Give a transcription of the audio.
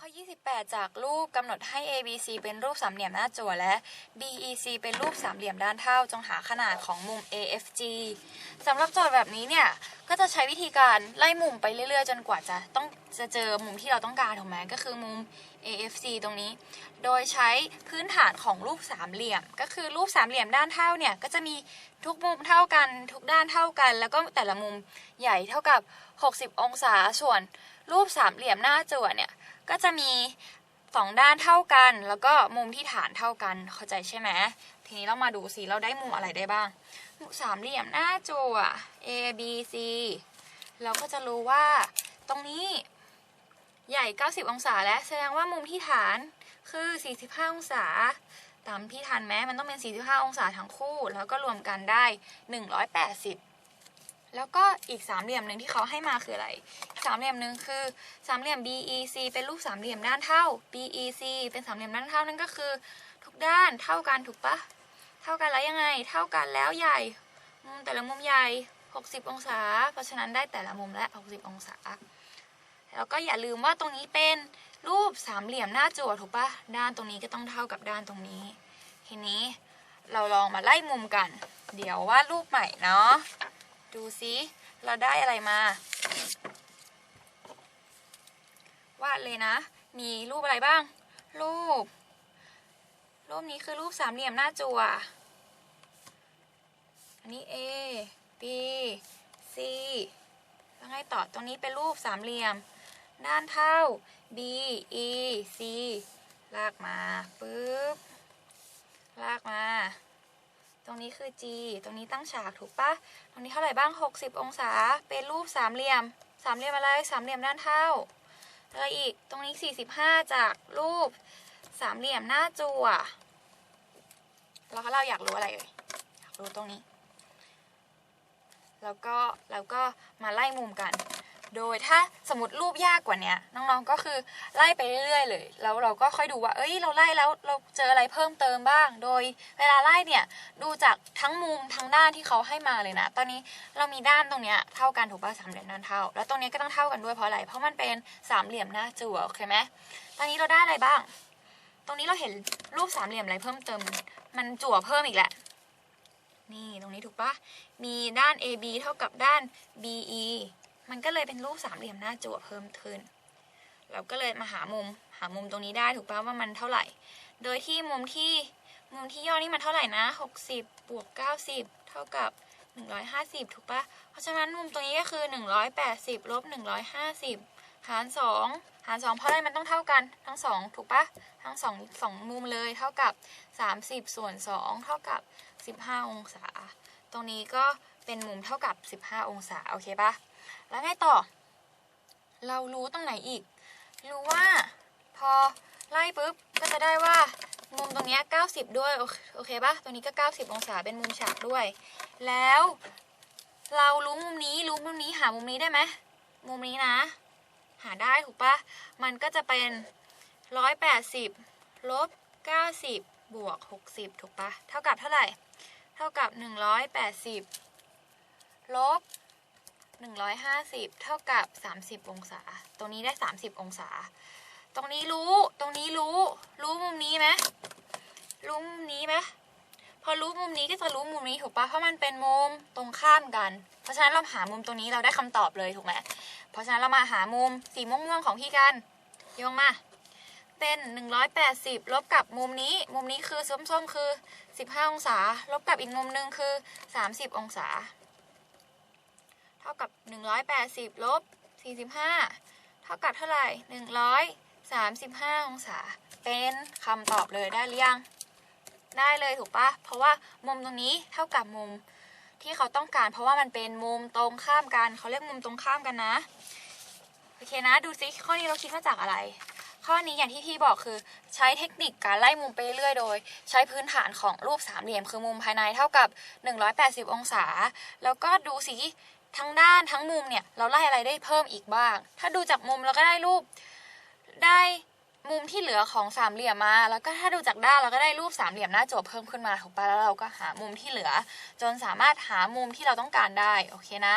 ข้อ 28 จากรูปกำหนดให้ ABC เป็นรูปสามเหลี่ยมหน้าจั่วและ BEC เป็นรูปสามเหลี่ยมด้านเท่า จงหาขนาดของมุม AFG สำหรับโจทย์แบบนี้เนี่ย ก็จะใช้วิธีการไล่มุมไปเรื่อยๆ จนกว่าจะต้องจะเจอมุมที่เราต้องการถูกไหมก็คือมุม AFC ตรงนี้ โดยใช้พื้นฐานของรูปสามเหลี่ยม ก็คือรูปสามเหลี่ยมด้านเท่าเนี่ย ก็จะมีทุกมุมเท่ากัน ทุกด้านเท่ากัน แล้วก็แต่ละมุมใหญ่เท่ากับ 60 องศา ส่วนรูปสามเหลี่ยมหน้าจั่วเนี่ย ก็จะมีสองด้านเท่ากัน แล้วก็มุมที่ฐานเท่ากันเข้าใจใช่ไหมทีนี้เรามาดูสิเราได้มุมอะไรได้บ้างสามเหลี่ยมหน้าจั่ว A B C เราก็จะรู้ว่าตรงนี้ใหญ่ 90 องศาและแสดงว่ามุมที่ฐานคือ 45 องศา ตามพี่ทันไหมมันต้องเป็น 45 องศาทั้งคู่ แล้วก็รวมกันได้ 180 แล้วก็อีกสามเหลี่ยมหนึ่งที่เขาให้มาคืออะไร สามเหลี่ยมหนึ่งคือสามเหลี่ยม BEC เป็นรูปสามเหลี่ยมด้านเท่า BEC เป็นสามเหลี่ยมด้านเท่านั่นก็คือ ทุกด้านเท่ากันถูกปะเท่ากันแล้วยังไง เท่ากันแล้วใหญ่มุมแต่ละมุมใหญ่ 60 องศา เพราะฉะนั้นได้แต่ละมุมและ60 องศา แล้วก็อย่าลืมว่าตรงนี้เป็นรูปสามเหลี่ยมหน้าจั่วถูกปะด้านตรงนี้ก็ต้องเท่ากับด้านตรงนี้ ทีนี้เราลองมาไล่มุมกัน เดี๋ยววาดรูปใหม่เนาะ ดูซิเราได้อะไรมาวาดเลยนะ มีรูปอะไรบ้าง รูป รูปนี้คือรูปสามเหลี่ยมหน้าจั่วอันนี้ A B C แล้วไงต่อ ตรงนี้เป็นรูปสามเหลี่ยม ด้านเท่า B E C ลากมา ปึ๊บ ลากมา ตรงนี้คือ G ตรงนี้ตั้งฉากถูกปะตรงนี้เท่าไหร่บ้าง 60 องศา เป็นรูปสามเหลี่ยม สามเหลี่ยมอะไร สามเหลี่ยมด้านเท่าอะไรอีก ตรงนี้ 45 จากรูปสามเหลี่ยมหน้าจั่วแล้วเราอยากรู้อะไรเอ่ย อยากรู้ตรงนี้ แล้วก็แล้วก็มาไล่มุมกัน โดยถ้าสมมติรูปยากกว่าเนี้ยน้องๆก็คือไล่ไปเรื่อยๆเลย แล้วเราก็ค่อยดูว่า เอ้ย เราไล่แล้วเราเจออะไรเพิ่มเติมบ้าง โดยเวลาไล่เนี่ยดูจากทั้งมุมทั้งด้านที่เขาให้มาเลยนะ ตอนนี้เรามีด้านตรงเนี้ยเท่ากันถูกป่ะสามเหลี่ยมด้านเท่า แล้วตรงนี้ก็ต้องเท่ากันด้วยเพราะอะไร เพราะมันเป็นสามเหลี่ยมหน้าจั่วโอเคไหมตอนนี้เราได้อะไรบ้าง ตรงนี้เราเห็นรูปสามเหลี่ยมอะไรเพิ่มเติม มันจั่วเพิ่มอีกแหละนี่ตรงนี้ถูกปะมีด้าน AB เท่ากับด้าน BE มันก็เลยเป็นรูปสามเหลี่ยมหน้าจั่วเพิ่มขึ้น เราก็เลยมาหามุมหามุมตรงนี้ได้ถูกปะว่ามันเท่าไหร่ โดยที่มุมที่มุมที่ย่อนี่มันเท่าไหร่นะ 60 บวก 90 เท่ากับ 150 ถูกปะเพราะฉะนั้นมุมตรงนี้ก็คือ 180 ลบ 150 หาร 2 หาร 2 เพราะอะไรมันต้องเท่ากันทั้ง 2 ถูกปะทั้ง2 2มุมเลยเท่ากับ 30 ส่วน 2 เท่ากับ 15 องศา ตรงนี้ก็เป็นมุมเท่ากับ 15 องศา โอเคปะ แล้วไงต่อ เรารู้ตรงไหนอีก รู้ว่าพอไล่ปุ๊บก็จะได้ว่ามุมตรงเนี้ย90 ด้วยโอเคโอเคปะตรงนี้ก็ 90 องศาเป็นมุมฉากด้วย แล้วเรารู้มุมนี้รู้มุมนี้หามุมนี้ได้ไหมมุมนี้นะ หาได้ถูกปะมันก็จะเป็น 180ลบ90 บวก 60 ถูกปะเท่ากับเท่าไหร่ เท่ากับ 180ลบ 150 เท่ากับ 30 องศา ตรงนี้ได้ 30 องศา ตรงนี้รู้ ตรงนี้รู้ รู้มุมนี้ไหมรู้มุมนี้ไหมพอรู้มุมนี้ก็จะรู้มุมนี้ถูกปะเพราะมันเป็นมุมตรงข้ามกัน เพราะฉะนั้นเราหามุมตรงนี้เราได้คำตอบเลยถูกไหมเพราะฉะนั้นเรามาหามุมสีม่วงๆของพี่กันโยงมาเป็น 180 ลบกับมุมนี้ มุมนี้คือส้มๆคือ 15 องศา ลบกับอีกมุมหนึ่งคือ 30 องศา ท่ากับ 180 ลบ 45 เท่ากับเท่าไหร่ 135 องศา เป็นคำตอบเลยได้หรือยัง ได้เลยถูกปะเพราะว่ามุมตรงนี้เท่ากับมุมที่เขาต้องการ เพราะว่ามันเป็นมุมตรงข้ามกัน เขาเรียกมุมตรงข้ามกันนะ โอเคนะ ดูซิข้อนี้เราคิดมาจากอะไร ข้อนี้อย่างที่พี่บอกคือใช้เทคนิคการไล่มุมไปเรื่อยโดย ใช้พื้นฐานของรูปสามเหลี่ยม คือมุมภายในเท่ากับ 180 องศา แล้วก็ดูสิ ทั้งด้านทั้งมุมเนี่ยเราไล่อะไรได้เพิ่มอีกบ้าง ถ้าดูจากมุมเราก็ได้รูปได้มุมที่เหลือของสามเหลี่ยมมา แล้วก็ถ้าดูจากด้านเราก็ได้รูปสามเหลี่ยมหน้าจั่วเพิ่มขึ้นมาถูกปะแล้วเราก็หามุมที่เหลือ จนสามารถหามุมที่เราต้องการได้โอเคนะ